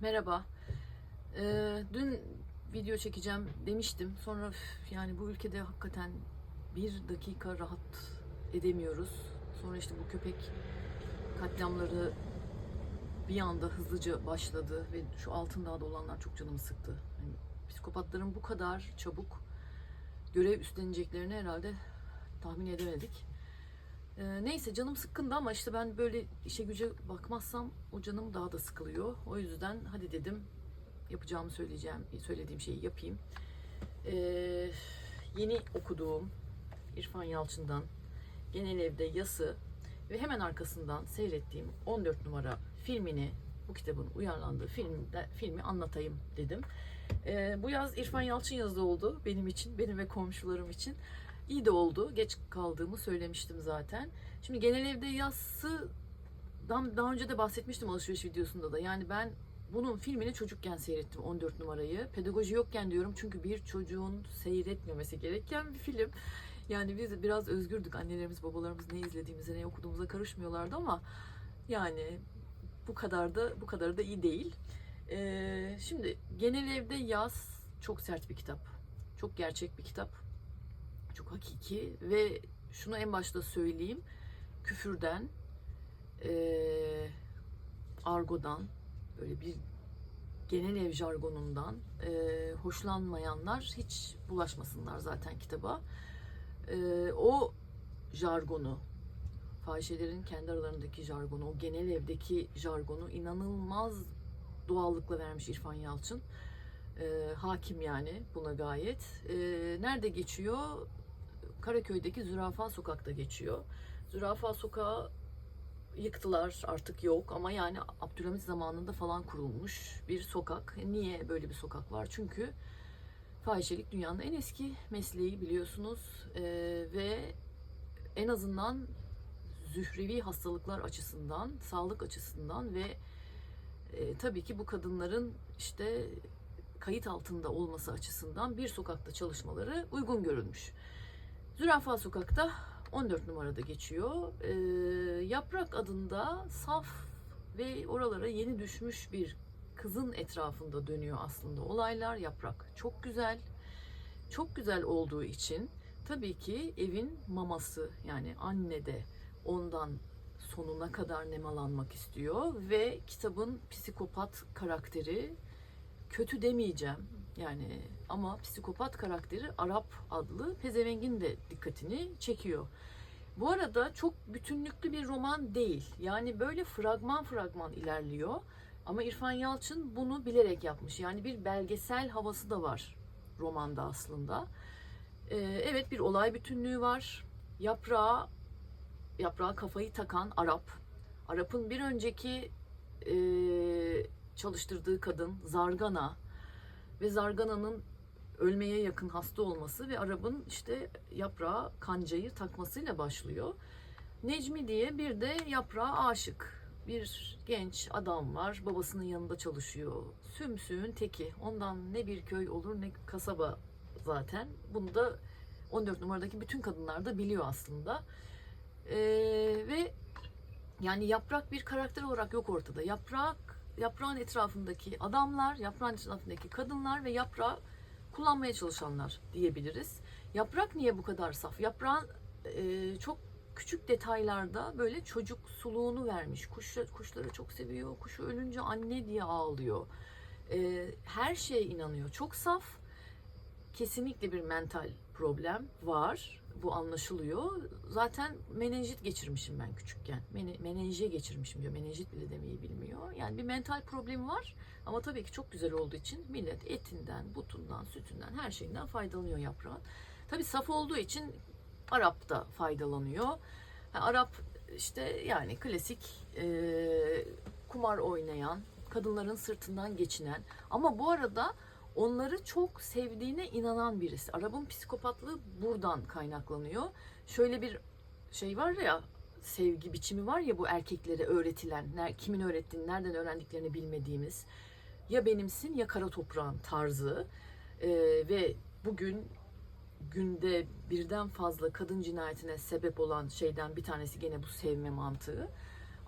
Merhaba. Ee, dün video çekeceğim demiştim. Sonra üf, yani bu ülkede hakikaten bir dakika rahat edemiyoruz. Sonra işte bu köpek katliamları bir anda hızlıca başladı ve şu Altındağ'da olanlar çok canımı sıktı. Yani psikopatların bu kadar çabuk görev üstleneceklerini herhalde tahmin edemedik. Ee, neyse canım sıkkındı ama işte ben böyle işe güce bakmazsam o canım daha da sıkılıyor. O yüzden hadi dedim yapacağımı söyleyeceğim, söylediğim şeyi yapayım. Ee, yeni okuduğum İrfan Yalçın'dan Genel Evde Yası ve hemen arkasından seyrettiğim 14 numara filmini bu kitabın uyarlandığı filmde, filmi anlatayım dedim. Ee, bu yaz İrfan Yalçın yazı oldu benim için, benim ve komşularım için. İyi de oldu. Geç kaldığımı söylemiştim zaten. Şimdi genel evde yazıdan daha önce de bahsetmiştim alışveriş videosunda da. Yani ben bunun filmini çocukken seyrettim 14 numarayı. Pedagoji yokken diyorum çünkü bir çocuğun seyretmemesi gereken bir film. Yani biz biraz özgürdük. Annelerimiz, babalarımız ne izlediğimize, ne okuduğumuza karışmıyorlardı ama yani bu kadar da bu kadar da iyi değil. Ee, şimdi genel evde yaz çok sert bir kitap. Çok gerçek bir kitap çok hakiki ve şunu en başta söyleyeyim küfürden eee, argodan böyle bir genel ev jargonundan eee, hoşlanmayanlar hiç bulaşmasınlar zaten kitaba. Eee, o jargonu fahişelerin kendi aralarındaki jargonu o genel evdeki jargonu inanılmaz doğallıkla vermiş İrfan Yalçın. Eee, hakim yani buna gayet. Eee, nerede geçiyor Karaköy'deki Zürafa Sokak'ta geçiyor. Zürafa Sokağı yıktılar artık yok ama yani Abdülhamit zamanında falan kurulmuş bir sokak. Niye böyle bir sokak var? Çünkü fahişelik dünyanın en eski mesleği biliyorsunuz Ee, ve en azından zührevi hastalıklar açısından, sağlık açısından ve e, tabii ki bu kadınların işte kayıt altında olması açısından bir sokakta çalışmaları uygun görülmüş. Zürafa Sokak'ta 14 numarada geçiyor. Ee, Yaprak adında saf ve oralara yeni düşmüş bir kızın etrafında dönüyor aslında olaylar. Yaprak çok güzel. Çok güzel olduğu için tabii ki evin maması yani anne de ondan sonuna kadar nemalanmak istiyor ve kitabın psikopat karakteri kötü demeyeceğim yani ama psikopat karakteri Arap adlı pezevengin de dikkatini çekiyor. Bu arada çok bütünlüklü bir roman değil. Yani böyle fragman fragman ilerliyor. Ama İrfan Yalçın bunu bilerek yapmış. Yani bir belgesel havası da var romanda aslında. Ee, evet bir olay bütünlüğü var. Yaprağa, yaprağa kafayı takan Arap. Arap'ın bir önceki e, çalıştırdığı kadın Zargana ve Zargana'nın ölmeye yakın hasta olması ve Arap'ın işte yaprağa kancayı takmasıyla başlıyor. Necmi diye bir de yaprağa aşık bir genç adam var. Babasının yanında çalışıyor. Sümsüğün teki. Ondan ne bir köy olur ne kasaba zaten. Bunu da 14 numaradaki bütün kadınlar da biliyor aslında. Ee, ve yani yaprak bir karakter olarak yok ortada. Yaprak, yaprağın etrafındaki adamlar, yaprağın etrafındaki kadınlar ve yaprağı kullanmaya çalışanlar diyebiliriz. Yaprak niye bu kadar saf? Yaprağın e, çok küçük detaylarda böyle çocuk suluğunu vermiş. Kuş, kuşları çok seviyor. Kuşu ölünce anne diye ağlıyor. E, her şeye inanıyor. Çok saf. Kesinlikle bir mental problem var. Bu anlaşılıyor. Zaten menenjit geçirmişim ben küçükken. Mene, menenje geçirmişim diyor. Menenjit bile demeyi bilmiyor. Yani bir mental problemi var. Ama tabii ki çok güzel olduğu için millet etinden, butundan, sütünden, her şeyinden faydalanıyor yaprağın. Tabii saf olduğu için Arap da faydalanıyor. Ha, Arap işte yani klasik e, kumar oynayan, kadınların sırtından geçinen ama bu arada onları çok sevdiğine inanan birisi. Arap'ın psikopatlığı buradan kaynaklanıyor. Şöyle bir şey var ya sevgi biçimi var ya bu erkeklere öğretilen, kimin öğrettiğini, nereden öğrendiklerini bilmediğimiz ya benimsin ya kara toprağın tarzı Ee, ve bugün günde birden fazla kadın cinayetine sebep olan şeyden bir tanesi gene bu sevme mantığı.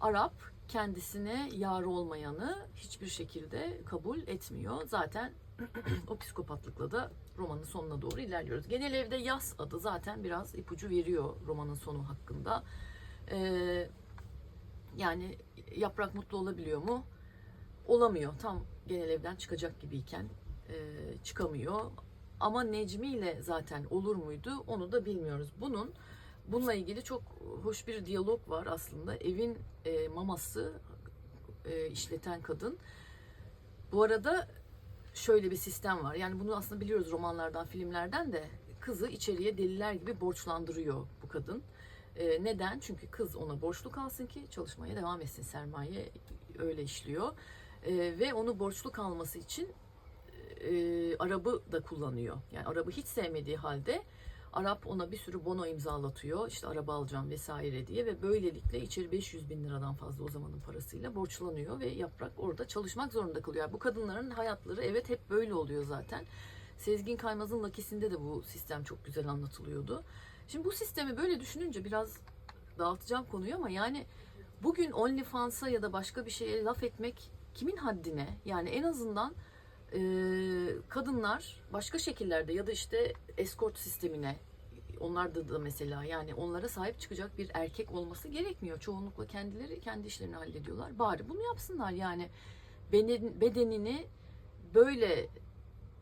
Arap kendisine yar olmayanı hiçbir şekilde kabul etmiyor. Zaten o psikopatlıkla da romanın sonuna doğru ilerliyoruz. Genel evde yaz adı zaten biraz ipucu veriyor romanın sonu hakkında. Ee, yani yaprak mutlu olabiliyor mu? Olamıyor. Tam genel evden çıkacak gibiyken e, çıkamıyor. Ama Necmi ile zaten olur muydu onu da bilmiyoruz. Bunun bununla ilgili çok hoş bir diyalog var aslında. Evin e, maması e, işleten kadın. Bu arada şöyle bir sistem var. Yani bunu aslında biliyoruz romanlardan, filmlerden de kızı içeriye deliler gibi borçlandırıyor bu kadın. E, neden? Çünkü kız ona borçlu kalsın ki çalışmaya devam etsin. Sermaye öyle işliyor. E, ve onu borçlu kalması için e, Arap'ı da kullanıyor. Yani Arap'ı hiç sevmediği halde Arap ona bir sürü bono imzalatıyor. İşte araba alacağım vesaire diye ve böylelikle içeri 500 bin liradan fazla o zamanın parasıyla borçlanıyor ve Yaprak orada çalışmak zorunda kalıyor. Yani bu kadınların hayatları evet hep böyle oluyor zaten. Sezgin Kaymaz'ın Lakisinde de bu sistem çok güzel anlatılıyordu. Şimdi bu sistemi böyle düşününce biraz dağıtacağım konuyu ama yani bugün OnlyFans'a ya da başka bir şeye laf etmek kimin haddine? Yani en azından e, kadınlar başka şekillerde ya da işte escort sistemine onlarda da mesela yani onlara sahip çıkacak bir erkek olması gerekmiyor. Çoğunlukla kendileri kendi işlerini hallediyorlar. Bari bunu yapsınlar yani beden, bedenini böyle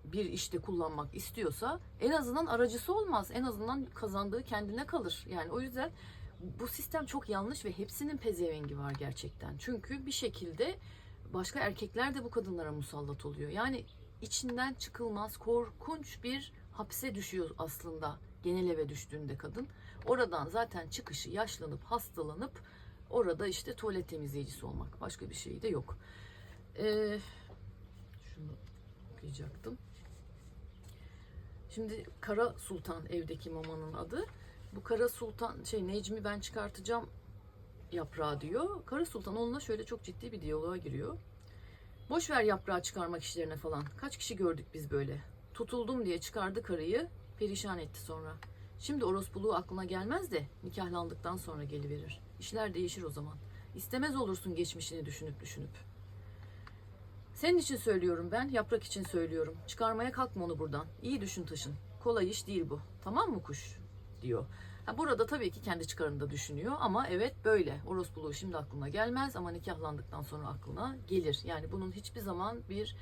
bir işte kullanmak istiyorsa en azından aracısı olmaz. En azından kazandığı kendine kalır. Yani o yüzden bu sistem çok yanlış ve hepsinin pezevengi var gerçekten. Çünkü bir şekilde başka erkekler de bu kadınlara musallat oluyor. Yani içinden çıkılmaz korkunç bir hapse düşüyor aslında genel eve düştüğünde kadın. Oradan zaten çıkışı yaşlanıp hastalanıp orada işte tuvalet temizleyicisi olmak. Başka bir şey de yok. Ee, şunu okuyacaktım. Şimdi Kara Sultan evdeki mamanın adı. Bu Kara Sultan şey Necmi ben çıkartacağım yaprağı diyor. Kara Sultan onunla şöyle çok ciddi bir diyaloğa giriyor. Boş ver yaprağı çıkarmak işlerine falan. Kaç kişi gördük biz böyle. Tutuldum diye çıkardı karıyı, perişan etti sonra. Şimdi orospuluğu aklına gelmez de nikahlandıktan sonra geliverir. İşler değişir o zaman. İstemez olursun geçmişini düşünüp düşünüp. Senin için söylüyorum ben, yaprak için söylüyorum. Çıkarmaya kalkma onu buradan. İyi düşün taşın. Kolay iş değil bu. Tamam mı kuş? diyor. Burada tabii ki kendi çıkarını da düşünüyor ama evet böyle. Orospuluğu şimdi aklına gelmez ama nikahlandıktan sonra aklına gelir. Yani bunun hiçbir zaman bir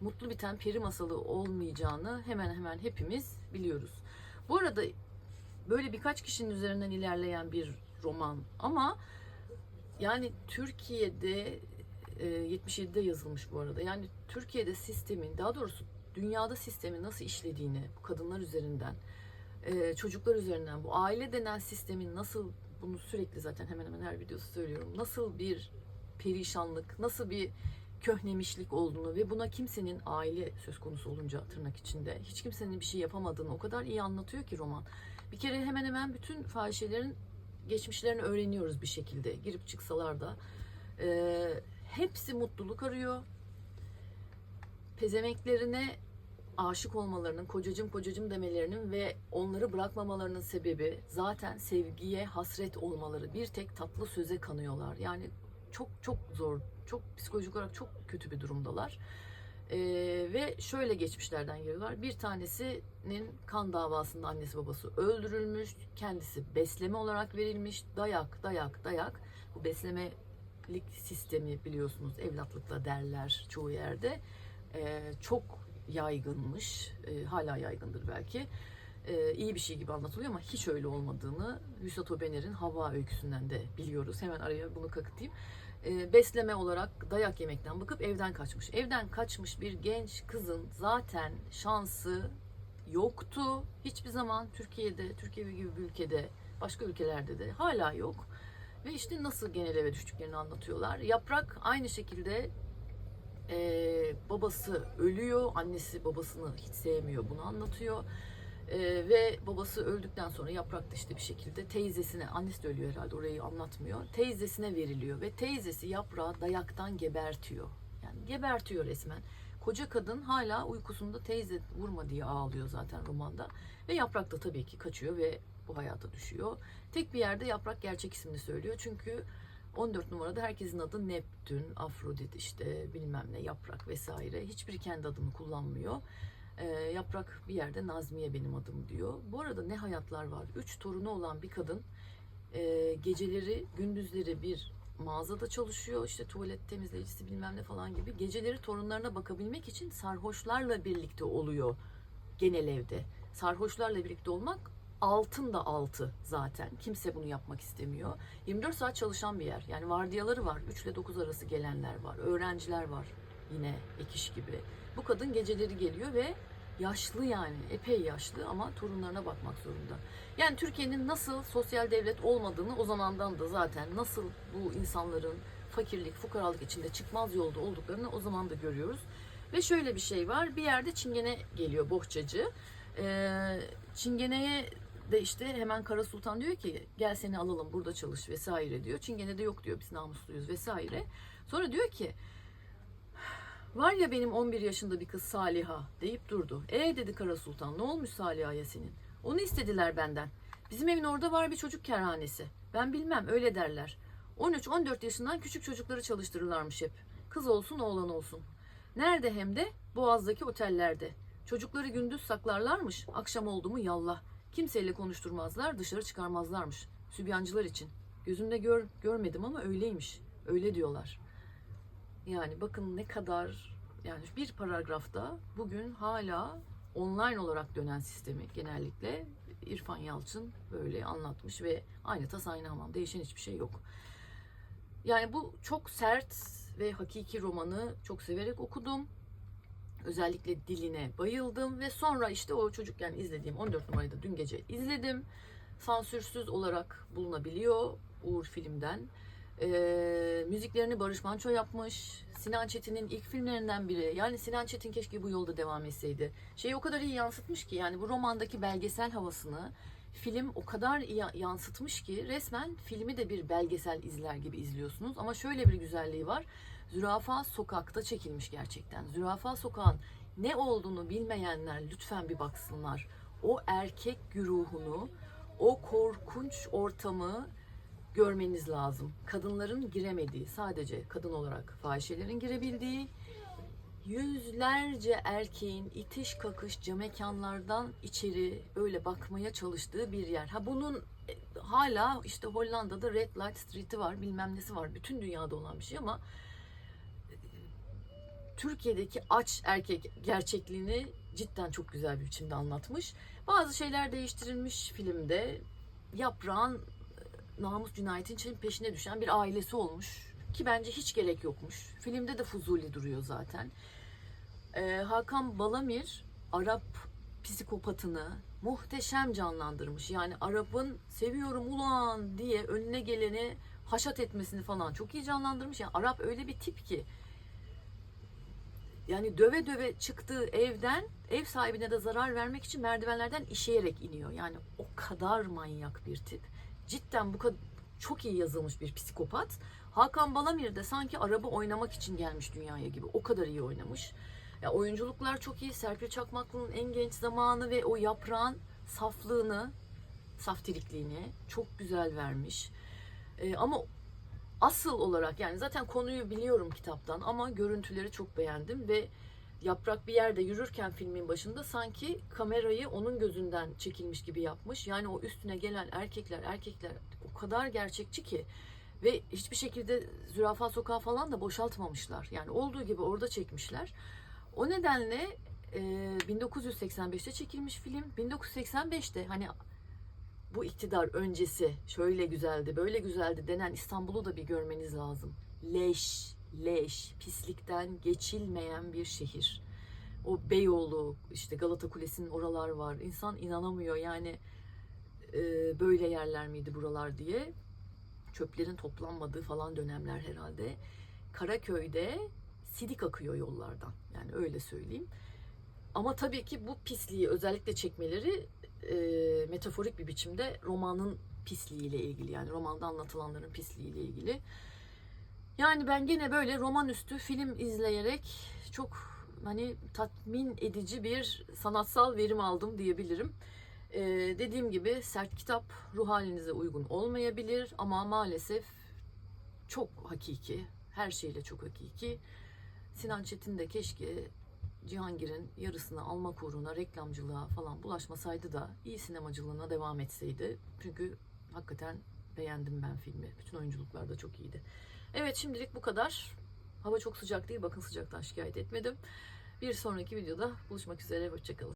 mutlu biten peri masalı olmayacağını hemen hemen hepimiz biliyoruz. Bu arada böyle birkaç kişinin üzerinden ilerleyen bir roman ama yani Türkiye'de e, 77'de yazılmış bu arada. Yani Türkiye'de sistemin daha doğrusu dünyada sistemin nasıl işlediğini kadınlar üzerinden e, çocuklar üzerinden bu aile denen sistemin nasıl bunu sürekli zaten hemen hemen her videosu söylüyorum. Nasıl bir perişanlık, nasıl bir köhnemişlik olduğunu ve buna kimsenin aile söz konusu olunca tırnak içinde hiç kimsenin bir şey yapamadığını o kadar iyi anlatıyor ki roman. Bir kere hemen hemen bütün fahişelerin geçmişlerini öğreniyoruz bir şekilde. Girip çıksalar da. E, hepsi mutluluk arıyor. Pezemeklerine aşık olmalarının, kocacım kocacım demelerinin ve onları bırakmamalarının sebebi zaten sevgiye hasret olmaları. Bir tek tatlı söze kanıyorlar. Yani çok çok zor, çok psikolojik olarak çok kötü bir durumdalar. Ee, ve şöyle geçmişlerden geliyorlar. Bir tanesinin kan davasında annesi babası öldürülmüş, kendisi besleme olarak verilmiş, dayak, dayak, dayak. Bu beslemelik sistemi biliyorsunuz evlatlıkla derler çoğu yerde. Ee, çok yaygınmış. E, hala yaygındır belki. E, iyi bir şey gibi anlatılıyor ama hiç öyle olmadığını Hüsat Obener'in Hava öyküsünden de biliyoruz. Hemen araya bunu kakıtayım. E, besleme olarak dayak yemekten bakıp evden kaçmış. Evden kaçmış bir genç kızın zaten şansı yoktu. Hiçbir zaman Türkiye'de, Türkiye gibi bir ülkede, başka ülkelerde de hala yok. Ve işte nasıl genel eve düştüklerini anlatıyorlar. Yaprak aynı şekilde ee, babası ölüyor, annesi babasını hiç sevmiyor bunu anlatıyor. Ee, ve babası öldükten sonra yaprak da işte bir şekilde teyzesine, annesi de ölüyor herhalde orayı anlatmıyor. Teyzesine veriliyor ve teyzesi yaprağı dayaktan gebertiyor. Yani gebertiyor resmen. Koca kadın hala uykusunda teyze vurma diye ağlıyor zaten romanda. Ve yaprak da tabii ki kaçıyor ve bu hayata düşüyor. Tek bir yerde yaprak gerçek ismini söylüyor. Çünkü 14 numarada herkesin adı Neptün, Afrodit işte bilmem ne yaprak vesaire. Hiçbiri kendi adını kullanmıyor. Ee, yaprak bir yerde Nazmiye benim adım diyor. Bu arada ne hayatlar var. Üç torunu olan bir kadın e, geceleri gündüzleri bir mağazada çalışıyor. işte tuvalet temizleyicisi bilmem ne falan gibi. Geceleri torunlarına bakabilmek için sarhoşlarla birlikte oluyor genel evde. Sarhoşlarla birlikte olmak altın da altı zaten. Kimse bunu yapmak istemiyor. 24 saat çalışan bir yer. Yani vardiyaları var. 3 ile 9 arası gelenler var. Öğrenciler var yine ek gibi. Bu kadın geceleri geliyor ve yaşlı yani epey yaşlı ama torunlarına bakmak zorunda. Yani Türkiye'nin nasıl sosyal devlet olmadığını o zamandan da zaten nasıl bu insanların fakirlik, fukaralık içinde çıkmaz yolda olduklarını o zaman da görüyoruz. Ve şöyle bir şey var. Bir yerde çingene geliyor bohçacı. Ee, çingeneye de işte hemen Kara Sultan diyor ki gel seni alalım burada çalış vesaire diyor. Çingene de yok diyor biz namusluyuz vesaire. Sonra diyor ki var ya benim 11 yaşında bir kız Saliha deyip durdu. E dedi Kara Sultan ne olmuş Saliha'ya senin? Onu istediler benden. Bizim evin orada var bir çocuk kerhanesi. Ben bilmem öyle derler. 13-14 yaşından küçük çocukları çalıştırırlarmış hep. Kız olsun oğlan olsun. Nerede hem de? Boğaz'daki otellerde. Çocukları gündüz saklarlarmış, akşam oldu mu yallah. Kimseyle konuşturmazlar, dışarı çıkarmazlarmış. Sübyancılar için. Gözümde gör, görmedim ama öyleymiş. Öyle diyorlar. Yani bakın ne kadar yani bir paragrafta bugün hala online olarak dönen sistemi genellikle İrfan Yalçın böyle anlatmış ve aynı tas aynı hamam değişen hiçbir şey yok. Yani bu çok sert ve hakiki romanı çok severek okudum. Özellikle diline bayıldım ve sonra işte o çocukken izlediğim 14 numarayı da dün gece izledim. Sansürsüz olarak bulunabiliyor Uğur filmden. Ee, müziklerini Barış Manço yapmış. Sinan Çetin'in ilk filmlerinden biri. Yani Sinan Çetin keşke bu yolda devam etseydi. Şeyi o kadar iyi yansıtmış ki yani bu romandaki belgesel havasını film o kadar iyi yansıtmış ki resmen filmi de bir belgesel izler gibi izliyorsunuz. Ama şöyle bir güzelliği var. Zürafa Sokak'ta çekilmiş gerçekten. Zürafa Sokak'ın ne olduğunu bilmeyenler lütfen bir baksınlar. O erkek güruhunu, o korkunç ortamı görmeniz lazım. Kadınların giremediği, sadece kadın olarak fahişelerin girebildiği, yüzlerce erkeğin itiş kakış mekanlardan içeri öyle bakmaya çalıştığı bir yer. Ha bunun e, hala işte Hollanda'da Red Light Street'i var, bilmem nesi var. Bütün dünyada olan bir şey ama Türkiye'deki aç erkek gerçekliğini cidden çok güzel bir biçimde anlatmış. Bazı şeyler değiştirilmiş filmde. Yaprağın e, namus cinayetin için peşine düşen bir ailesi olmuş. Ki bence hiç gerek yokmuş. Filmde de Fuzuli duruyor zaten. Ee, Hakan Balamir Arap psikopatını muhteşem canlandırmış. Yani Arap'ın seviyorum ulan diye önüne geleni haşat etmesini falan çok iyi canlandırmış. Yani Arap öyle bir tip ki yani döve döve çıktığı evden ev sahibine de zarar vermek için merdivenlerden işeyerek iniyor. Yani o kadar manyak bir tip. Cidden bu kadar çok iyi yazılmış bir psikopat. Hakan Balamir de sanki araba oynamak için gelmiş dünyaya gibi. O kadar iyi oynamış. Ya oyunculuklar çok iyi. Serpil Çakmaklı'nın en genç zamanı ve o yaprağın saflığını, saftirikliğini çok güzel vermiş. Ee, ama asıl olarak yani zaten konuyu biliyorum kitaptan ama görüntüleri çok beğendim ve Yaprak bir yerde yürürken filmin başında sanki kamerayı onun gözünden çekilmiş gibi yapmış. Yani o üstüne gelen erkekler, erkekler o kadar gerçekçi ki ve hiçbir şekilde zürafa sokağı falan da boşaltmamışlar. Yani olduğu gibi orada çekmişler. O nedenle e, 1985'te çekilmiş film. 1985'te hani bu iktidar öncesi şöyle güzeldi, böyle güzeldi denen İstanbul'u da bir görmeniz lazım. Leş, leş, pislikten geçilmeyen bir şehir. O Beyoğlu, işte Galata Kulesi'nin oralar var. İnsan inanamıyor yani e, böyle yerler miydi buralar diye. Çöplerin toplanmadığı falan dönemler herhalde. Karaköy'de sidik akıyor yollardan. Yani öyle söyleyeyim. Ama tabii ki bu pisliği özellikle çekmeleri e, metaforik bir biçimde romanın pisliğiyle ilgili. Yani romanda anlatılanların pisliğiyle ilgili. Yani ben gene böyle roman üstü film izleyerek çok hani tatmin edici bir sanatsal verim aldım diyebilirim. Ee, dediğim gibi sert kitap ruh halinize uygun olmayabilir ama maalesef çok hakiki. Her şeyle çok hakiki. Sinan Çetin de keşke Cihangir'in yarısını almak uğruna reklamcılığa falan bulaşmasaydı da iyi sinemacılığına devam etseydi. Çünkü hakikaten beğendim ben filmi. Bütün oyunculuklar da çok iyiydi. Evet şimdilik bu kadar. Hava çok sıcak değil. Bakın sıcaktan şikayet etmedim. Bir sonraki videoda buluşmak üzere. Hoşçakalın.